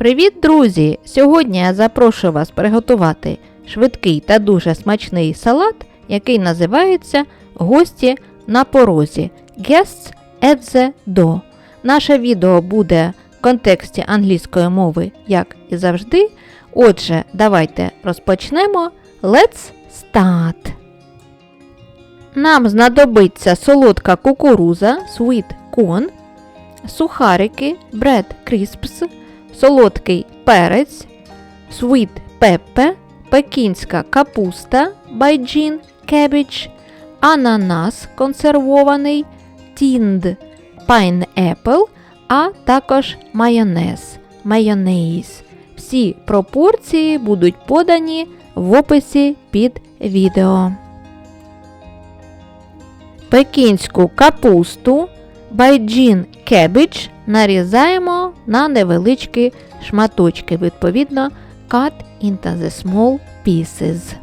Привіт, друзі! Сьогодні я запрошую вас приготувати швидкий та дуже смачний салат, який називається Гості на порозі Guests at the door. Наше відео буде в контексті англійської мови, як і завжди. Отже, давайте розпочнемо. Let's start! Нам знадобиться солодка кукуруза, sweet corn, сухарики, bread crisps, солодкий перець, sweet pepper, пекінська капуста, байджін, cabbage, ананас консервований, tinned pineapple, а також майонез, майонез. Всі пропорції будуть подані в описі під відео. Пекінську капусту байджін cabbage нарізаємо на невеличкі шматочки, відповідно, cut into the small pieces.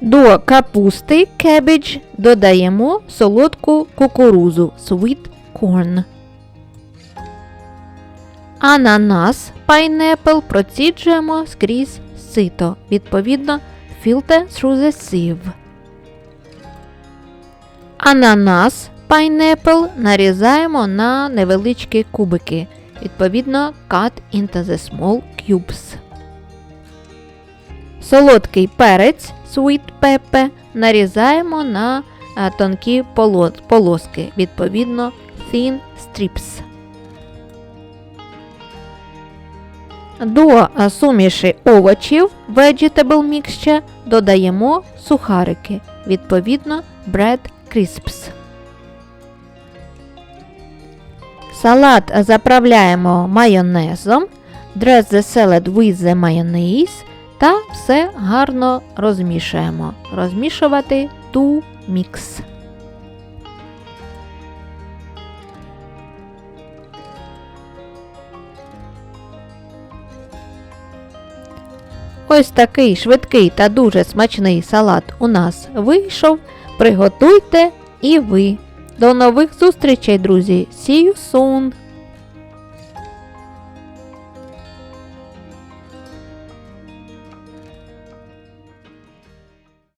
До капусти cabbage додаємо солодку кукурузу sweet corn. Ананас pineapple проціджуємо скрізь сито, відповідно, filter through the sieve. Ананас pineapple нарізаємо на невеличкі кубики, відповідно, cut into the small cubes. Солодкий перець sweet pepper нарізаємо на а, тонкі поло- полоски, відповідно, thin strips. До суміші овочів vegetable mixture додаємо сухарики, відповідно, bread crisps. Салат заправляємо майонезом, dress the salad with the mayonnaise та все гарно розмішуємо. Розмішувати to mix. Ось такий швидкий та дуже смачний салат у нас вийшов. Приготуйте і ви. До нових зустрічей, друзі! See you soon!